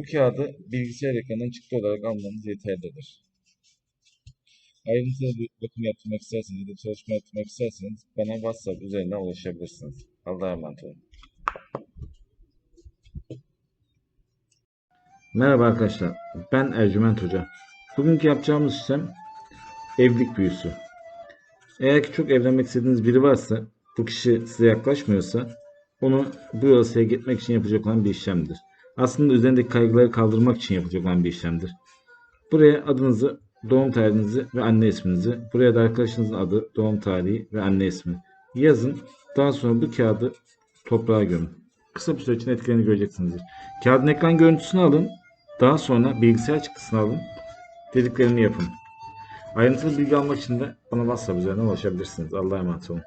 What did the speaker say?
Bu kağıdı bilgisayar ekranından çıktı olarak almanız yeterlidir. Ayrıntılı bir bakım yaptırmak isterseniz ya da çalışma yaptırmak isterseniz bana WhatsApp üzerinden ulaşabilirsiniz. Allah'a emanet olun. Merhaba arkadaşlar. Ben Ercüment Hoca. Bugünkü yapacağımız işlem evlilik büyüsü. Eğer ki çok evlenmek istediğiniz biri varsa, bu kişi size yaklaşmıyorsa, onu bu yola sevk etmek için yapacak olan bir işlemdir. Aslında üzerindeki kaygıları kaldırmak için yapacak olan bir işlemdir. Buraya adınızı, doğum tarihinizi ve anne isminizi, buraya da arkadaşınızın adı, doğum tarihi ve anne ismi yazın. Daha sonra bu kağıdı toprağa gömün. Kısa bir süre için etkilerini göreceksinizdir. Kağıdın ekran görüntüsünü alın. Daha sonra bilgisayar çıktısını alın. Dediklerimi yapın. Ayrıntılı bilgi almak için de bana WhatsApp üzerinden ulaşabilirsiniz. Allah'a emanet olun.